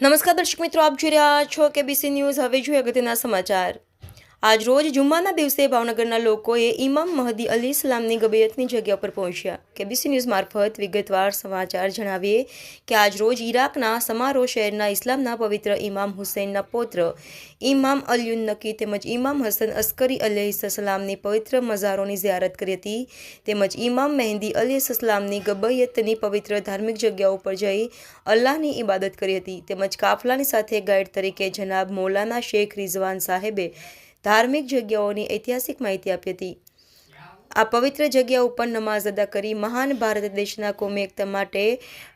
નમસ્કાર દર્શક મિત્રો આપ જોઈ રહ્યા છો કેબીસી ન્યૂઝ હવે જોઈએ અગત્યના સમાચાર. આજ રોજ જુમ્માના દિવસે ભાવનગરના લોકોએ ઇમામ મહદી અલી સલામની ગબિયતની જગ્યા પર પહોંચ્યા. કેબીસી ન્યૂઝ મારફત વિગતવાર સમાચાર જણાવીએ કે આજ રોજ ઈરાકના સમારોહ શહેરના ઇસ્લામના પવિત્ર ઇમામ હુસૈનના પૌત્ર ઇમામ અલ્યુન નકી તેમજ ઇમામ હસન અસ્કરી અલીસલામની પવિત્ર મઝારોની ઝિયારત કરી હતી. તેમજ ઇમામ મહેંદી અલીસલામની ગબૈયતની પવિત્ર ધાર્મિક જગ્યાઓ પર જઈ અલ્લાહની ઇબાદત કરી હતી. તેમજ કાફલાની સાથે ગાઈડ તરીકે જનાબ મૌલાના શેખ રિઝવાન સાહેબે ધાર્મિક જગ્યાઓની ઐતિહાસિક માહિતી આપી હતી. આ પવિત્ર જગ્યા ઉપર નમાઝ અદા કરી મહાન ભારત દેશના કોમી એકતા માટે,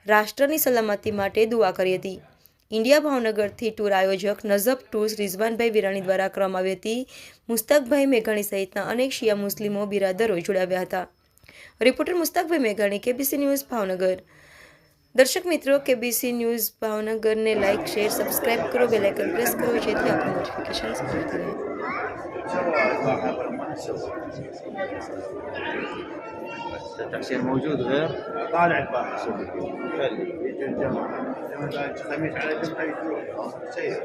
રાષ્ટ્રની સલામતી માટે દુઆ કરી હતી. ઇન્ડિયા ભાવનગરથી ટૂર આયોજક નઝબ ટૂર્સ રિઝવાનભાઈ વિરાણી દ્વારા કરવામાં આવી હતી. મુસ્તકભાઈ મેઘાણી સહિતના અનેક શિયા મુસ્લિમો બિરાદરો જોડાવ્યા હતા. રિપોર્ટર મુસ્તકભાઈ મેઘાણી, કેબીસી ન્યૂઝ ભાવનગર. દર્શક મિત્રો KBC news ભાવનગરને like share subscribe કરો બેલ આઇકન પ્રેસ કરો જેથી આપણી નોટિફિકેશન મળતી રહે التأشير موجود غير طالع الباب يجي الجماعة لما قال خميس على جمعة يجوا سير